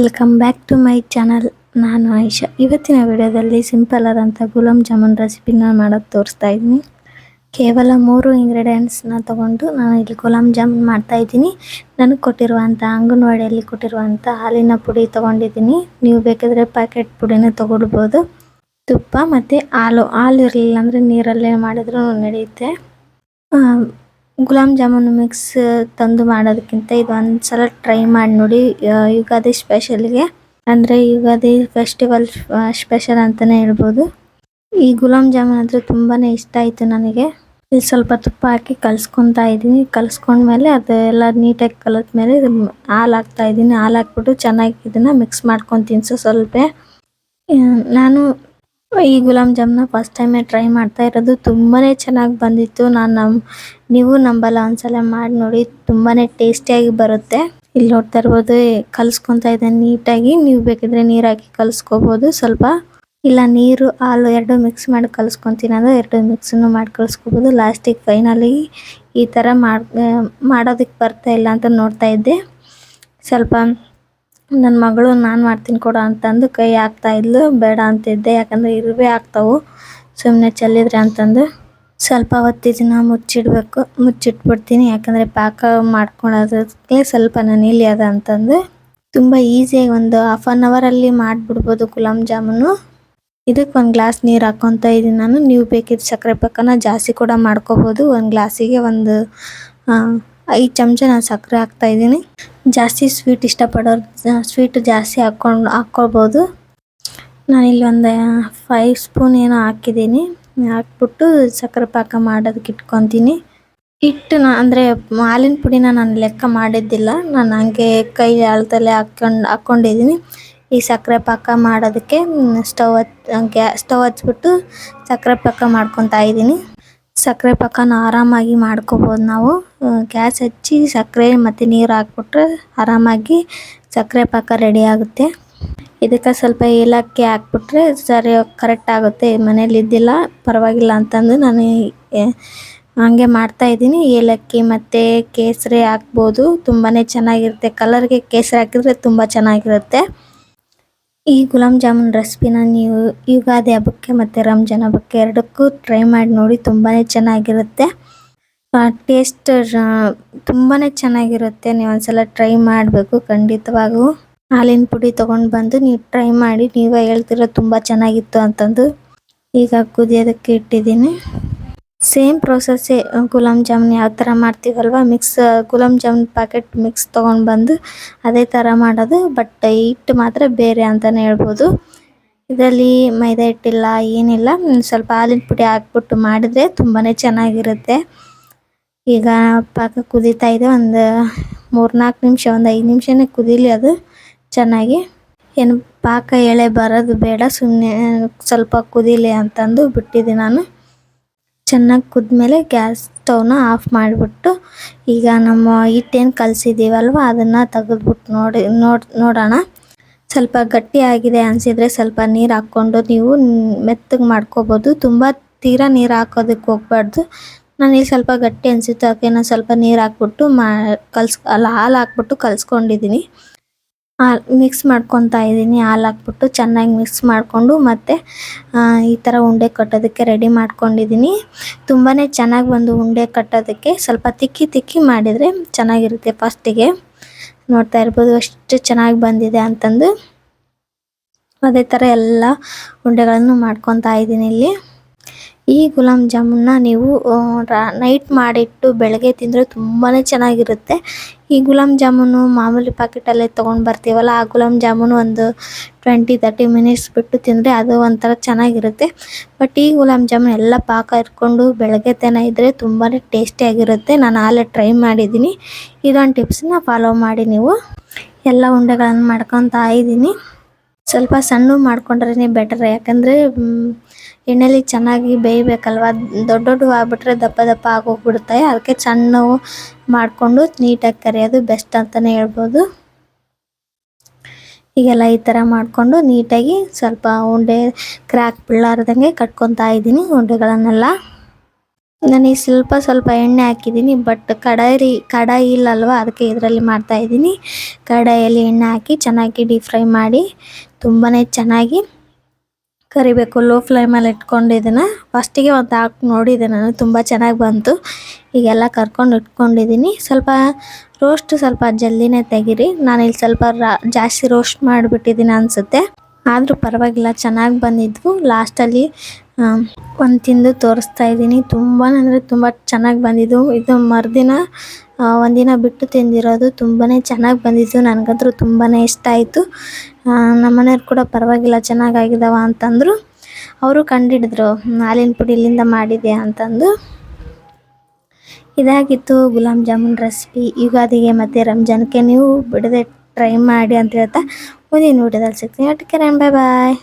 Welcome back to my channel ನಾನು ಆಯಿಷಾ. ಇವತ್ತಿನ ವಿಡಿಯೋದಲ್ಲಿ ಸಿಂಪಲ್ ಆದಂಥ ಗುಲಾಬ್ ಜಾಮೂನ್ ರೆಸಿಪಿನ ಮಾಡೋದು ತೋರಿಸ್ತಾ ಇದ್ದೀನಿ. ಕೇವಲ ಮೂರು ಇಂಗ್ರೀಡಿಯೆಂಟ್ಸ್ನ ತೊಗೊಂಡು ನಾನು ಇಲ್ಲಿ ಗುಲಾಬ್ ಜಾಮೂನ್ ಮಾಡ್ತಾ ಇದ್ದೀನಿ. ನನಗೆ ಕೊಟ್ಟಿರುವಂಥ ಅಂಗನವಾಡಿಯಲ್ಲಿ ಕೊಟ್ಟಿರುವಂಥ ಹಾಲಿನ ಪುಡಿ ತೊಗೊಂಡಿದ್ದೀನಿ. ನೀವು ಬೇಕಾದರೆ ಪ್ಯಾಕೆಟ್ ಪುಡಿನ ತೊಗೊಳ್ಬೋದು. ತುಪ್ಪ ಮತ್ತು ಹಾಲು. ಹಾಲು ಇರಲಿಲ್ಲ ಅಂದರೆ ನೀರಲ್ಲೇ ಮಾಡಿದ್ರೂ ನಡೆಯುತ್ತೆ. ಗುಲಾಬ್ ಜಾಮೂನ್ ಮಿಕ್ಸ್ ತಂದು ಮಾಡೋದಕ್ಕಿಂತ ಇದು ಒಂದ್ಸಲ ಟ್ರೈ ಮಾಡಿ ನೋಡಿ ಯುಗಾದಿ ಸ್ಪೆಷಲ್ಗೆ ಅಂದರೆ ಯುಗಾದಿ ಫೆಸ್ಟಿವಲ್ ಸ್ಪೆಷಲ್ ಅಂತಲೇ ಹೇಳ್ಬೋದು. ಈ ಗುಲಾಬ್ ಜಾಮೂನ್ ಅಂದರೆ ತುಂಬಾ ಇಷ್ಟ ಆಯಿತು ನನಗೆ. ಇಲ್ಲಿ ಸ್ವಲ್ಪ ತುಪ್ಪ ಹಾಕಿ ಕಲಿಸ್ಕೊತಾ ಇದ್ದೀನಿ. ಕಲಿಸ್ಕೊಂಡ್ಮೇಲೆ ಅದು ಎಲ್ಲ ನೀಟಾಗಿ ಕಲಿತ್ಮೇಲೆ ಮೇಲೆ ಹಾಲು ಹಾಕ್ತಾ ಇದ್ದೀನಿ. ಹಾಲು ಹಾಕ್ಬಿಟ್ಟು ಚೆನ್ನಾಗಿ ಇದನ್ನು ಮಿಕ್ಸ್ ಮಾಡ್ಕೊಂಡು ತಿನ್ಸು ಸ್ವಲ್ಪ. ನಾನು ಈ ಗುಲಾಬ್ ಜಾಮ್ನ ಫಸ್ಟ್ ಟೈಮೇ ಟ್ರೈ ಮಾಡ್ತಾ ಇರೋದು ತುಂಬಾ ಚೆನ್ನಾಗಿ ಬಂದಿತ್ತು. ನಾನು ನಮ್ಮ ನೀವು ನಂಬಲ್ಲ ಒಂದ್ಸಲ ಮಾಡಿ ನೋಡಿ ತುಂಬಾ ಟೇಸ್ಟಿಯಾಗಿ ಬರುತ್ತೆ. ಇಲ್ಲಿ ನೋಡ್ತಾ ಇರ್ಬೋದು ಕಲಿಸ್ಕೊತಾ ಇದೆ ನೀಟಾಗಿ. ನೀವು ಬೇಕಿದ್ರೆ ನೀರು ಹಾಕಿ ಕಲಿಸ್ಕೋಬೋದು ಸ್ವಲ್ಪ. ಇಲ್ಲ, ನೀರು, ಹಾಲು ಎರಡು ಮಿಕ್ಸ್ ಮಾಡಿ ಕಲಿಸ್ಕೊತೀನಿ. ಅಂದರೆ ಎರಡು ಮಿಕ್ಸನ್ನು ಮಾಡಿ ಕಲಿಸ್ಕೋಬೋದು. ಲಾಸ್ಟಿಗೆ ಫೈನಲಿ ಈ ಥರ ಮಾಡಿ ಮಾಡೋದಕ್ಕೆ ಬರ್ತಾ ಇಲ್ಲ ಅಂತ ನೋಡ್ತಾ ಇದ್ದೆ. ಸ್ವಲ್ಪ ನನ್ನ ಮಗಳು ನಾನು ಮಾಡ್ತೀನಿ ಕೊಡು ಅಂತಂದು ಕೈ ಹಾಕ್ತಾ ಇದ್ಲು. ಬೇಡ ಅಂತಿದ್ದೆ ಯಾಕಂದ್ರೆ ಇರುವೆ ಆಗ್ತಾವು. ಸುಮ್ಮನೆ ಚೆಲ್ಲಿದ್ರೆ ಅಂತಂದು ಸ್ವಲ್ಪ ಹೊತ್ತು ದಿನ ಮುಚ್ಚಿಡಬೇಕು. ಮುಚ್ಚಿಟ್ಬಿಡ್ತೀನಿ. ಯಾಕಂದರೆ ಪಾಕ ಮಾಡ್ಕೊಳೋದಕ್ಕೆ ಸ್ವಲ್ಪ ನನಿಲಿ ಅದ ಅಂತಂದು ತುಂಬ ಈಸಿಯಾಗಿ ಒಂದು ಹಾಫ್ ಆನ್ ಅವರಲ್ಲಿ ಮಾಡಿಬಿಡ್ಬೋದು ಗುಲಾಬ್ ಜಾಮೂನು. ಇದಕ್ಕೆ ಒಂದು ಗ್ಲಾಸ್ ನೀರು ಹಾಕ್ಕೊತ ಇದ್ದೀನಿ ನಾನು. ನೀವು ಬೇಕಿದ್ರೆ ಸಕ್ಕರೆ ಪಾಕನ ಜಾಸ್ತಿ ಕೂಡ ಮಾಡ್ಕೋಬೋದು. ಒಂದು ಗ್ಲಾಸಿಗೆ ಒಂದು ಐದು ಚಮಚ ನಾನು ಸಕ್ಕರೆ ಹಾಕ್ತಾ ಇದ್ದೀನಿ ಜಾಸ್ತಿ ಸ್ವೀಟ್ ಇಷ್ಟಪಡೋರು ಸ್ವೀಟ್ ಜಾಸ್ತಿ ಹಾಕ್ಕೊಂಡು ಹಾಕ್ಕೊಳ್ಬೋದು ನಾನಿಲ್ಲಿ ಒಂದು ಫೈವ್ ಸ್ಪೂನ್ ಏನೋ ಹಾಕಿದ್ದೀನಿ. ಹಾಕ್ಬಿಟ್ಟು ಸಕ್ಕರೆ ಪಾಕ ಮಾಡೋದಕ್ಕೆ ಇಟ್ಕೊತೀನಿ. ಹಿಟ್ಟು ನಾ, ಅಂದರೆ ಹಾಲಿನ ಪುಡಿನ ನಾನು ಲೆಕ್ಕ ಮಾಡಿದ್ದಿಲ್ಲ. ನಾನು ಹಂಗೆ ಕೈ ಅಳತೆಲೆ ಹಾಕ್ಕೊಂಡು ಹಾಕ್ಕೊಂಡಿದ್ದೀನಿ ಈ ಸಕ್ಕರೆ ಪಾಕ ಮಾಡೋದಕ್ಕೆ ಸ್ಟವ್ ಹಚ್ ಗ್ಯಾ ಸ್ಟವ್ ಹಚ್ಬಿಟ್ಟು ಸಕ್ಕರೆ ಪಾಕ ಮಾಡ್ಕೊತಾ ಇದ್ದೀನಿ. ಸಕ್ಕರೆ ಪಾಕನ ಆರಾಮಾಗಿ ಮಾಡ್ಕೋಬೋದು ನಾವು. ಗ್ಯಾಸ್ ಹಚ್ಚಿ ಸಕ್ಕರೆ ಮತ್ತು ನೀರು ಹಾಕ್ಬಿಟ್ರೆ ಆರಾಮಾಗಿ ಸಕ್ಕರೆ ಪಾಕ ರೆಡಿ ಆಗುತ್ತೆ. ಇದಕ್ಕೆ ಸ್ವಲ್ಪ ಏಲಕ್ಕಿ ಹಾಕ್ಬಿಟ್ರೆ ಸರಿ ಕರೆಕ್ಟ್ ಆಗುತ್ತೆ. ಮನೇಲಿ ಇದ್ದಿಲ್ಲ, ಪರವಾಗಿಲ್ಲ ಅಂತಂದು ನಾನು ಹಂಗೆ ಮಾಡ್ತಾ ಇದ್ದೀನಿ. ಏಲಕ್ಕಿ ಮತ್ತು ಕೇಸರಿ ಹಾಕ್ಬೋದು. ತುಂಬಾ ಚೆನ್ನಾಗಿರುತ್ತೆ. ಕಲರ್ಗೆ ಕೇಸರಿ ಹಾಕಿದ್ರೆ ತುಂಬ ಚೆನ್ನಾಗಿರುತ್ತೆ. ಈ ಗುಲಾಬ್ ಜಾಮೂನ್ ರೆಸಿಪಿನ ನೀವು ಯುಗಾದಿ ಹಬ್ಬಕ್ಕೆ ಮತ್ತು ರಂಜಾನ್ ಹಬ್ಬಕ್ಕೆ ಎರಡಕ್ಕೂ ಟ್ರೈ ಮಾಡಿ ನೋಡಿ ತುಂಬಾ ಚೆನ್ನಾಗಿರುತ್ತೆ. ಟೇಸ್ಟ್ ತುಂಬಾ ಚೆನ್ನಾಗಿರುತ್ತೆ. ನೀವು ಒಂದ್ಸಲ ಟ್ರೈ ಮಾಡಬೇಕು, ಖಂಡಿತವಾಗೂ. ಹಾಲಿನ ಪುಡಿ ತೊಗೊಂಡು ಬಂದು ನೀವು ಟ್ರೈ ಮಾಡಿ, ನೀವೇ ಹೇಳ್ತಿರೋ ತುಂಬ ಚೆನ್ನಾಗಿತ್ತು ಅಂತಂದು ಈಗ ಕುದಿಯೋದಕ್ಕೆ ಇಟ್ಟಿದ್ದೀನಿ. ಸೇಮ್ ಪ್ರೊಸೆಸ್ಸೇ ಗುಲಾಬ್ ಜಾಮೂನ್ ಯಾವ ಥರ ಮಾಡ್ತೀವಲ್ವ mix gulab jamun packet mix ತೊಗೊಂಡು ಬಂದು ಅದೇ ಥರ ಮಾಡೋದು ಬಟ್ ಹಿಟ್ಟು ಮಾತ್ರ ಬೇರೆ ಅಂತಲೇ ಹೇಳ್ಬೋದು. ಇದರಲ್ಲಿ ಮೈದಾ ಹಿಟ್ಟಿಲ್ಲ, ಏನಿಲ್ಲ ಸ್ವಲ್ಪ ಹಾಲಿನ ಪುಡಿ ಹಾಕ್ಬಿಟ್ಟು ಮಾಡಿದರೆ ತುಂಬಾ ಚೆನ್ನಾಗಿರುತ್ತೆ. ಈಗ ಪಾಕ ಕುದೀತಾ ಇದೆ, ಒಂದು ಮೂರ್ನಾಲ್ಕು ನಿಮಿಷ, ಒಂದು ಐದು ನಿಮಿಷನೇ ಕುದೀಲಿ ಅದು ಚೆನ್ನಾಗಿ. ಏನು ಪಾಕ ಎಳೆ ಬರೋದು ಬೇಡ ಸುಮ್ಮನೆ ಸ್ವಲ್ಪ ಕುದೀಲಿ ಅಂತಂದು ಬಿಟ್ಟಿದ್ದೆ ನಾನು. ಚೆನ್ನಾಗಿ ಕುದ್ಮೇಲೆ ಗ್ಯಾಸ್ ಸ್ಟವ್ನ ಆಫ್ ಮಾಡಿಬಿಟ್ಟು ಈಗ ನಮ್ಮ ಹಿಟ್ಟೇನು ಕಲಸಿದ್ದೀವಲ್ವ ಅದನ್ನು ತೆಗೆದ್ಬಿಟ್ಟು ನೋಡಿ ನೋಡಿ, ನೋಡೋಣ. ಸ್ವಲ್ಪ ಗಟ್ಟಿ ಆಗಿದೆ ಅನಿಸಿದರೆ ಸ್ವಲ್ಪ ನೀರು ಹಾಕ್ಕೊಂಡು ನೀವು ಮೆತ್ತಗೆ ಮಾಡ್ಕೋಬೋದು. ತುಂಬ ತೀರಾ ನೀರು ಹಾಕೋದಕ್ಕೆ ಹೋಗ್ಬಾರ್ದು. ನಾನು ಇಲ್ಲಿ ಸ್ವಲ್ಪ ಗಟ್ಟಿ ಅನಿಸಿತ್ತು, ಅದಕ್ಕೆ ನಾನು ಸ್ವಲ್ಪ ನೀರು ಹಾಕ್ಬಿಟ್ಟು ಮಾ, ಕಲ್ಸ್, ಅಲ್ಲ ಹಾಲು ಹಾಕ್ಬಿಟ್ಟು ಕಲಿಸ್ಕೊಂಡಿದ್ದೀನಿ ಮಿಕ್ಸ್ ಮಾಡ್ಕೊತಾ ಇದ್ದೀನಿ. ಹಾಲು ಹಾಕ್ಬಿಟ್ಟು ಚೆನ್ನಾಗಿ ಮಿಕ್ಸ್ ಮಾಡಿಕೊಂಡು ಮತ್ತು ಈ ಥರ ಉಂಡೆ ಕಟ್ಟೋದಕ್ಕೆ ರೆಡಿ ಮಾಡ್ಕೊಂಡಿದ್ದೀನಿ. ತುಂಬಾ ಚೆನ್ನಾಗಿ ಬಂದು ಉಂಡೆ ಕಟ್ಟೋದಕ್ಕೆ ಸ್ವಲ್ಪ ತಿಕ್ಕಿ ತಿಕ್ಕಿ ಮಾಡಿದರೆ ಚೆನ್ನಾಗಿರುತ್ತೆ ಫಸ್ಟಿಗೆ ನೋಡ್ತಾ ಇರ್ಬೋದು ಅಷ್ಟು ಚೆನ್ನಾಗಿ ಬಂದಿದೆ ಅಂತಂದು. ಅದೇ ಥರ ಎಲ್ಲ ಉಂಡೆಗಳನ್ನು ಮಾಡ್ಕೊತಾ ಇದ್ದೀನಿ ಇಲ್ಲಿ. ಈ ಗುಲಾಬ್ ಜಾಮೂನ್ನ ನೀವು ನೈಟ್ ಮಾಡಿಟ್ಟು ಬೆಳಗ್ಗೆ ತಿಂದರೆ ತುಂಬಾ ಚೆನ್ನಾಗಿರುತ್ತೆ. ಈ ಗುಲಾಬ್ ಜಾಮೂನು ಮಾಮೂಲಿ ಪ್ಯಾಕೆಟಲ್ಲೇ ತೊಗೊಂಡು ಬರ್ತೀವಲ್ಲ, ಆ ಗುಲಾಬ್ ಜಾಮೂನು ಒಂದು ಟ್ವೆಂಟಿ ತರ್ಟಿ ಮಿನಿಟ್ಸ್ ಬಿಟ್ಟು ತಿಂದರೆ ಅದು ಒಂಥರ ಚೆನ್ನಾಗಿರುತ್ತೆ. ಬಟ್ ಈ ಗುಲಾಬ್ ಜಾಮೂನ್ ಎಲ್ಲ ಪಾಕ ಇಟ್ಕೊಂಡು ಬೆಳಗ್ಗೆ ತನ ಇದ್ದರೆ ತುಂಬಾ ಟೇಸ್ಟಿಯಾಗಿರುತ್ತೆ ನಾನು ಆಲೇ ಟ್ರೈ ಮಾಡಿದ್ದೀನಿ. ಇದೊಂದು ಟಿಪ್ಸನ್ನ ಫಾಲೋ ಮಾಡಿ ನೀವು. ಎಲ್ಲ ಉಂಡೆಗಳನ್ನು ಮಾಡ್ಕೊತಾ ಇದ್ದೀನಿ ಸ್ವಲ್ಪ ಸಣ್ಣ ಮಾಡ್ಕೊಂಡ್ರೇನೆ ಬೆಟರ್ ಯಾಕಂದರೆ ಎಣ್ಣೆಲಿ ಚೆನ್ನಾಗಿ ಬೇಯಬೇಕಲ್ವ? ದೊಡ್ಡ ದೊಡ್ಡ ಆಗ್ಬಿಟ್ರೆ ದಪ್ಪ ದಪ್ಪ ಆಗೋಗ್ಬಿಡುತ್ತೆ. ಅದಕ್ಕೆ ಸಣ್ಣವು ಮಾಡಿಕೊಂಡು ನೀಟಾಗಿ ಕರಿಯೋದು ಬೆಸ್ಟ್ ಅಂತಲೇ ಹೇಳ್ಬೋದು. ಈಗೆಲ್ಲ ಈ ಥರ ಮಾಡಿಕೊಂಡು ನೀಟಾಗಿ ಸ್ವಲ್ಪ ಉಂಡೆ ಕ್ರ್ಯಾಕ್ ಬೀಳಾರ್ದಂಗೆ ಕಟ್ಕೊತಾ ಇದ್ದೀನಿ ಉಂಡೆಗಳನ್ನೆಲ್ಲ. ನನಗೆ ಸ್ವಲ್ಪ ಸ್ವಲ್ಪ ಎಣ್ಣೆ ಹಾಕಿದ್ದೀನಿ ಬಟ್ ಕಡಾಯಿ ಕಡಾಯಿ ಇಲ್ಲಲ್ವ, ಅದಕ್ಕೆ ಇದರಲ್ಲಿ ಮಾಡ್ತಾ ಇದ್ದೀನಿ. ಕಡಾಯಲ್ಲಿ ಎಣ್ಣೆ ಹಾಕಿ ಚೆನ್ನಾಗಿ ಡೀಪ್ ಫ್ರೈ ಮಾಡಿ ತುಂಬಾ ಚೆನ್ನಾಗಿ ಕರಿಬೇಕು. ಲೋ ಫ್ಲೇಮಲ್ಲಿ ಇಟ್ಕೊಂಡು ಇದನ್ನು. ಫಸ್ಟಿಗೆ ಒಂದು ಹಾಕಿ ನೋಡಿದೆ ನಾನು, ತುಂಬ ಚೆನ್ನಾಗಿ ಬಂತು. ಈಗೆಲ್ಲ ಕರ್ಕೊಂಡು ಇಟ್ಕೊಂಡಿದ್ದೀನಿ. ಸ್ವಲ್ಪ ರೋಸ್ಟ್ ಸ್ವಲ್ಪ ಜಲ್ದಿನೇ ತೆಗೀರಿ. ನಾನು ಇಲ್ಲಿ ಸ್ವಲ್ಪ ಜಾಸ್ತಿ ರೋಸ್ಟ್ ಮಾಡಿಬಿಟ್ಟಿದ್ದೀನಿ ಅನಿಸುತ್ತೆ. ಆದರೂ ಪರವಾಗಿಲ್ಲ, ಚೆನ್ನಾಗಿ ಬಂದಿದ್ವು. ಲಾಸ್ಟಲ್ಲಿ ಒಂದು ತಿಂದು ತೋರಿಸ್ತಾ ಇದ್ದೀನಿ. ತುಂಬಾ ಅಂದರೆ ತುಂಬ ಚೆನ್ನಾಗಿ ಬಂದಿದ್ದು. ಇದು ಮರುದಿನ ಒಂದಿನ ಬಿಟ್ಟು ತಿಂದಿರೋದು ತುಂಬಾ ಚೆನ್ನಾಗಿ ಬಂದಿದ್ದು. ನನಗಂತೂ ತುಂಬಾ ಇಷ್ಟ ಆಯಿತು. ನಮ್ಮ ಮನೆಯವ್ರು ಕೂಡ ಪರವಾಗಿಲ್ಲ ಚೆನ್ನಾಗಾಗಿದ್ದಾವ ಅಂತಂದರು. ಅವರು ಕಂಡಿಡಿದ್ರು ಹಾಲಿನ ಪುಡಿ ಇಲ್ಲಿಂದ ಮಾಡಿದೆ ಅಂತಂದು. ಇದಾಗಿತ್ತು ಗುಲಾಬ್ ಜಾಮೂನ್ ರೆಸಿಪಿ ಯುಗಾದಿಗೆ ಮತ್ತು ರಂಜಾನ್ಗೆ ನೀವು ಬಿಡದೆ ಟ್ರೈ ಮಾಡಿ ಅಂತ ಹೇಳ್ತಾ, ಮುಂದಿನ ವೀಡಿಯೋದಲ್ಲಿ ಸಿಗ್ತೀನಿ. ಒಟ್ಟಿಗೆ ಬಾಯ್ ಬಾಯ್